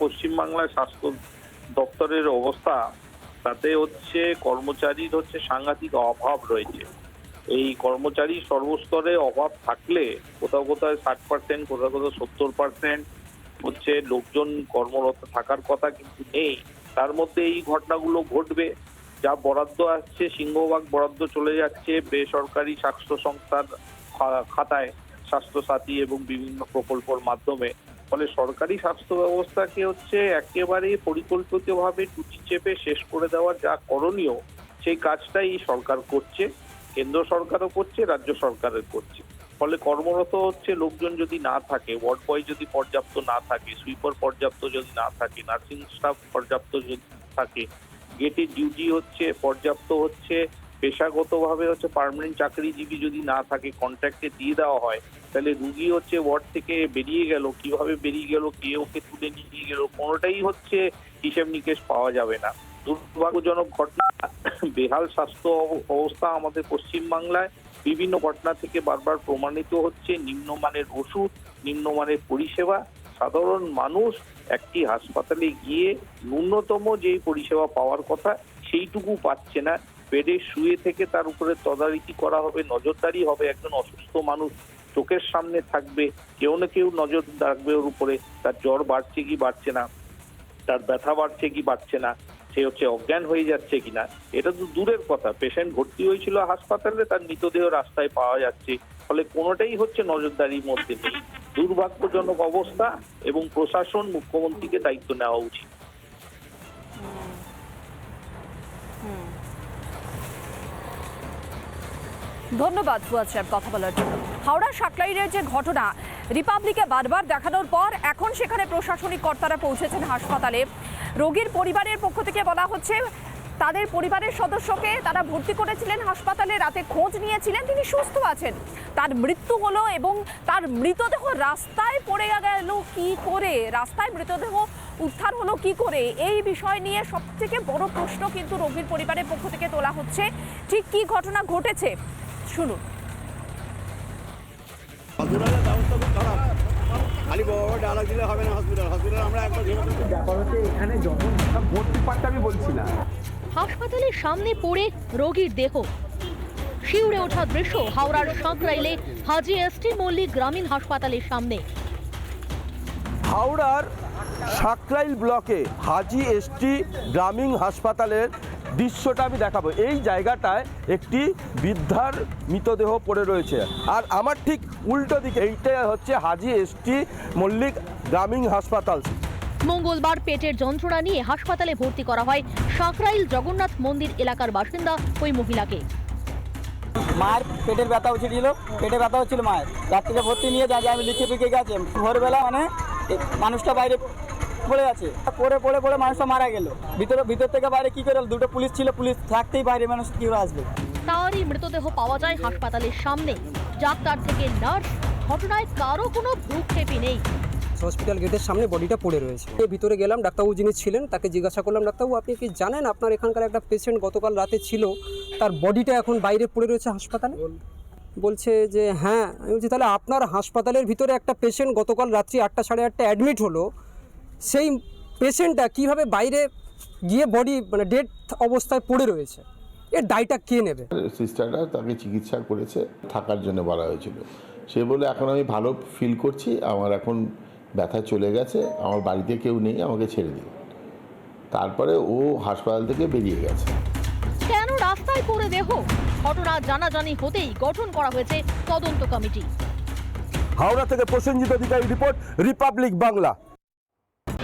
পশ্চিমবাংলার স্বাস্থ্য দপ্তরের অবস্থা, তাতে হচ্ছে কর্মচারীর হচ্ছে সাংঘাতিক অভাব রয়েছে। এই কর্মচারী সর্বস্তরে অভাব থাকলে কোথাও কোথাও ষাট পার্সেন্ট কোথাও কোথাও সত্তর পার্সেন্ট হচ্ছে লোকজন কর্মরত থাকার কথা কিন্তু নেই। তার মধ্যে এই ঘটনাগুলো ঘটবে, যা বরাদ্দ আসছে, সিংহভাগ বরাদ্দ চলে যাচ্ছে বেসরকারি স্বাস্থ্য সংস্থার খাতায় স্বাস্থ্যসাথী এবং বিভিন্ন প্রকল্পের মাধ্যমে। ফলে সরকারি স্বাস্থ্য ব্যবস্থাকে হচ্ছে একেবারে পরিকল্পিতভাবে টুচি চেপে শেষ করে দেওয়ার যা করণীয়, সেই কাজটাই সরকার করছে, কেন্দ্র সরকারও করছে, রাজ্য সরকারও করছে। ফলে কর্মরত হচ্ছে লোকজন যদি না থাকে, ওয়ার্ড বয় যদি পর্যাপ্ত না থাকে, সুইপার পর্যাপ্ত যদি না থাকে, নার্সিং স্টাফ পর্যাপ্ত যদি থাকে, গেটে ডিউটি হচ্ছে পর্যাপ্ত হচ্ছে পেশাগতভাবে হচ্ছে পার্মানেন্ট চাকরিজীবী যদি না থাকে কন্ট্রাক্টে দিয়ে দেওয়া হয়, তাহলে রুগী হচ্ছে ওয়ার্ড থেকে বেরিয়ে গেল। কীভাবে বেরিয়ে গেল, কে ওকে তুলে নিয়ে গেল, কোনোটাই হচ্ছে হিসেব নিকেশ পাওয়া যাবে না। দুর্ভাগ্যজনক ঘটনা, বেহাল স্বাস্থ্য অবস্থা আমাদের পশ্চিমবাংলায়। বিভিন্ন ঘটনা থেকে বারবার প্রমাণিত হচ্ছে, নিম্নমানের ওষুধ, নিম্নমানের পরিষেবা। সাধারণ মানুষ একটি হাসপাতালে গিয়ে ন্যূনতম যেই পরিষেবা পাওয়ার কথা, সেইটুকু পাচ্ছে না। বেডে শুয়ে থেকে তার উপরে তদারকি করা হবে, নজরদারি হবে, একজন অসুস্থ মানুষ চোখের সামনে থাকবে, কেউ না কেউ নজর রাখবে ওর উপরে, তার জ্বর বাড়ছে কি বাড়ছে না, তার ব্যথা বাড়ছে কি বাড়ছে না, সে হচ্ছে অজ্ঞান হয়ে যাচ্ছে কিনা এটা তো দূরের কথা। পেশেন্ট ভর্তি হয়েছিল হাসপাতালে, তার মৃতদেহ রাস্তায় পাওয়া যাচ্ছে, ফলে কোনোটাই হচ্ছে নজরদারির মধ্যে নেই। দুর্ভাগ্যজনক অবস্থা এবং প্রশাসন, মুখ্যমন্ত্রীকে দায়িত্ব নেওয়া উচিত। ধন্যবাদ ফুয়াদ সাহেব কথা বলার জন্য। হাওড়া সাকলাইনের যে ঘটনা, রিপাবলিকে বারবার দেখানোর পর এখন সেখানে প্রশাসনিক কর্তারা পৌঁছেছেন হাসপাতালে। রোগীর পরিবারের পক্ষ থেকে বলা হচ্ছে, তাদের পরিবারের সদস্যকে তারা ভর্তি করেছিলেন হাসপাতালে, রাতে খোঁজ নিয়েছিলেন, তিনি সুস্থ আছেন। তার মৃত্যু হলো এবং তার মৃতদেহ রাস্তায় পড়ে গেল, কি করে? রাস্তায় মৃতদেহ উদ্ধার হলো কি করে? এই বিষয় নিয়ে সবথেকে বড় প্রশ্ন কিন্তু রোগীর পরিবারের পক্ষ থেকে তোলা হচ্ছে, ঠিক কি ঘটনা ঘটেছে? শুনুন। হসপিটালের ব্যবস্থা খুব খারাপ। খালি বড় বড় দিলে হবে না হসপিটাল হসপিটাল আমরা একবার ব্যাপার হচ্ছে এখানে যখন ভর্তি পার্টটা আমি বলছি হাসপাতালের সামনে পড়ে রোগীর দেহ। শিউরে ওঠা দৃশ্য হাওড়ার সাঁকরাইলে হাজি এসটি মল্লিক গ্রামীণ হাসপাতালের সামনে। হাওড়ার সাকরাইল ব্লকে হাজি এসটি গ্রামীণ হাসপাতালের দৃশ্যটা আমি দেখাবো। এই জায়গাটায় একটি বৃদ্ধার মৃতদেহ পড়ে রয়েছে। আর আমার ঠিক উল্টো দিকে এইটা হচ্ছে হাজি এসটি মল্লিক গ্রামীণ হাসপাতাল। মঙ্গলবার পেটের যন্ত্রণা নিয়ে হাসপাতালে ভর্তি করা হয় সাঁকরাইল জগন্নাথ মন্দির এলাকার বাসিন্দা ওই মহিলাকে। মায়ের পেটের ব্যথা হচ্ছিল পেটে ব্যথা হচ্ছিল মায়ের। রাত্রিতে ভর্তি নিয়ে যায় যে আমি লিখে ফিকে গেছে। ভোরবেলা মানে মানুষটা বাইরে পড়ে আছে। পড়ে পড়ে পড়ে মানুষটা মারা গেল। ভিতরে ভিতর থেকে বাইরে কি করে দুটো পুলিশ ছিল পুলিশ থাকতেই বাইরে মানুষ কি করে আসবে? তারই মৃতদেহ পাওয়া যায় হাসপাতালের সামনে। ডাক্তার থেকে নার্স ঘটনায় কারও কোনো ভ্রুক্ষেপই নেই। হসপিটাল গেটের সামনে বডিটা পড়ে রয়েছে। এর ভিতরে গেলাম ডাক্তারবাবু যিনি ছিলেন তাকে জিজ্ঞাসা করলাম ডাক্তারবাবু আপনি কি জানেন আপনার এখানকার একটা পেশেন্ট গতকাল রাতে ছিল? তার বডিটা এখন বাইরে পড়ে রয়েছে হাসপাতালে? বলছে যে হ্যাঁ। আমি বলছি তাহলে আপনার হাসপাতালের ভিতরে একটা পেশেন্ট গতকাল রাত্রি আটটা সাড়ে আটটা অ্যাডমিট হলো। সেই পেশেন্টটা কীভাবে বাইরে গিয়ে বডি মানে ডেড অবস্থায় পড়ে রয়েছে? এর দায়টা কে নেবে? সিস্টাররা তাকে চিকিৎসা করেছে থাকার জন্য বলা হয়েছিল। সে বলে এখন আমি ভালো ফিল করছি আমার এখন ব্যথা চলে গেছে আমার বাড়িতে কেউ নেই আমাকে ছেড়ে দিন। তারপরে ও হাসপাতাল থেকে বেরিয়ে গেছে। কেন রাস্তায় পড়ে দেহ? ঘটনা জানাজানি হতেই গঠন করা হয়েছে তদন্ত কমিটি। হাওড়া থেকে প্রসেনজিৎ অধিকারী রিপোর্ট রিপাবলিক বাংলা।